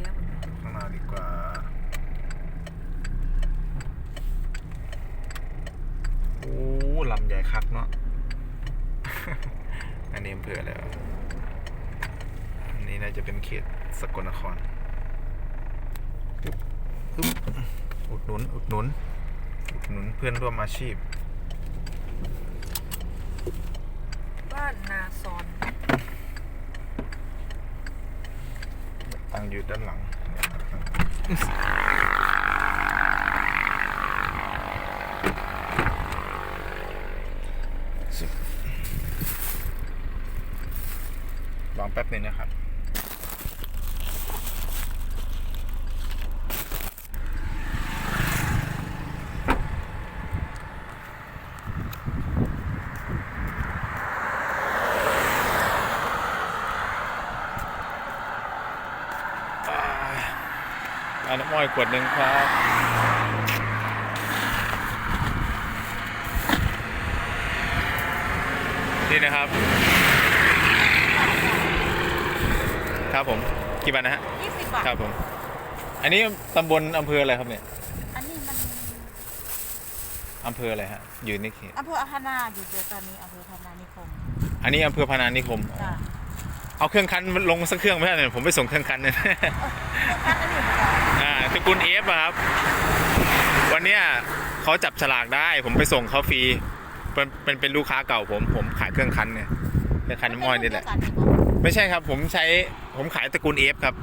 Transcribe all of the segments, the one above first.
ก้วข้างหน้าดีกว่าโอ้ลำใหญ่คักเนาะ อันนี้อำเภออะไรวอันนี้น่าจะเป็นเขตสกลนครอุดหนุน อุดหนุน อุดหนุนเพื่อนร่วมอาชีพ บ้านนาซอน ตั้งอยู่ด้านหลังสิบวางแป๊บหนึงนะครับ เอาน้ำอ้อยขวดหนึ่งครับนี่นะครับ ครับผมกี่บาทนะฮะ20บาท ครับผม อันนี้ตำบลอำเภออะไรครับเนี่ยอันนี้มันอำเภออะไรฮะอยู่ในเขตอำเภออาคานาอยู่เดียวตอนนี้อำเภอพานานิคมอันนี้อำเภอพานานิคมจ้ะเอาเครื่องคันลงสักเครื่องไม่ได้เลยผมไปส่งเครื่องคันเนี่ยคันอันนี้เหมือนกันอ่าตระ กูลเอฟครับ วันเนี้ยเขาจับฉลากได้ ผมไปส่งเขาฟรีเป็นเป็นเป็นลูกค้าเก่าผมผมขายเครื่องคันเนี่ยเครื่องคันน้ำอ้อยนี่แหละ ไม่ใช่ครับผมใช้ผมขายตระกูลเอฟครับ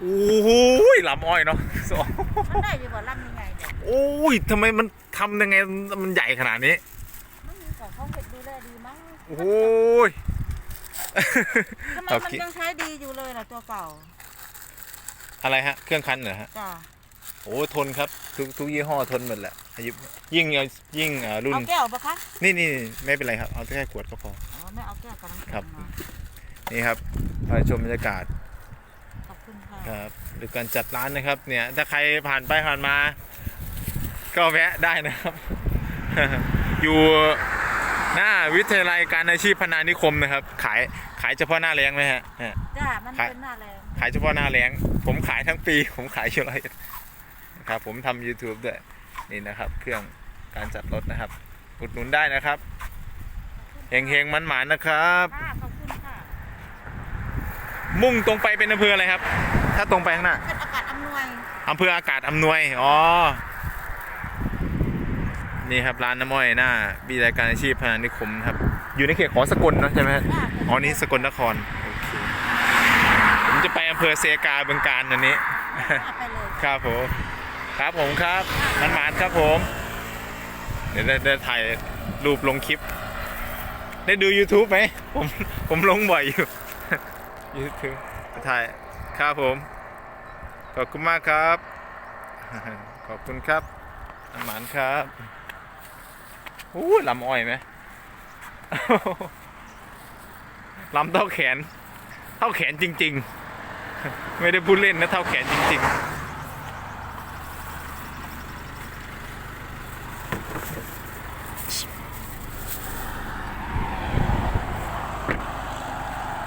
โอ้โหลำอ้อยเนาะมันได้ดีกว่าลำยังไงเนี่ยโอ้ยทำไมมันทำยังไงมันใหญ่ขนาดนี้มันมีของเขาเห็ดดูแลดีมั้งโอ้ยทำไมเอามันคิดยังใช้ดีอยู่เลยล่ะตัวเก่า อะไรฮะ เครื่องคันเหรอฮะจ้ะโอ้ทนครับ ทุกทุกยี่ห้อทนหมดแหละอายุยิ่งเอายิ่งเอ่อรุ่น เอาแก้วปะคะนี่นี่ไม่เป็นไรครับ เอาแค่ขวดก็พอ อ๋อไม่เอาแก้วกับน้ำแข็งครับ มานี่ครับพาชมบรรยากาศขอบคุณค่ะครับหรือการจัดร้านนะครับ เนี่ย ถ้าใครผ่านไปผ่านมา ก็แวะได้นะครับ อยู่ หน้าวิทยาลัยการอาชีพพนานิคมนะครับ ขายขายเฉพาะหน้าแรงไหมฮะฮะจ้ามันขายเป็นหน้าแรงขายเฉพาะหน้าแรงผมขายทั้งปี ผมขายอยู่ร้อยเอ็ดนะครับ ผมทำ YouTube ด้วยนี่นะครับ เครื่องการจัดรถนะครับอุดหนุนได้นะครับเฮงเฮงมันหมานๆนะครับค่ะขอบคุณค่ะมุ่งตรงไปเป็นอำเภออะไรครับ ถ้าตรงไปข้างหน้าเป็นอากาศอำนวยอำเภออากาศอำนวยอ๋อ นี่ครับร้านน้ำอ้อยหน้าวิทยาการอาชีพพนานิคมนะครับ อยู่ในเขตของสกลเนอะใช่ไหมฮะจ้าอ๋อนี่สกลนครโอเคผมจะไปอำเภอเซกาบึงการอันนี้ ไปเลยครับผมครับผมครับมันหมานครับผม เดี๋ยวได้ได้ถ่ายรูปลงคลิป ได้ดู YouTube ไหมผมผมลงบ่อยอยู่ YouTube ถ่ายครับผม ขอบคุณมากครับ ขอบคุณครับมันหมานครับ อู้ลำอ้อยไหมลำเท่าแขน เท่าแขนจริง ๆ ไม่ได้พูดเล่นนะเท่าแขนจริงๆ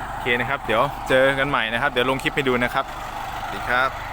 โอเคนะครับ เดี๋ยวเจอกันใหม่นะครับ เดี๋ยวลงคลิปให้ดูนะครับ สวัสดีครับ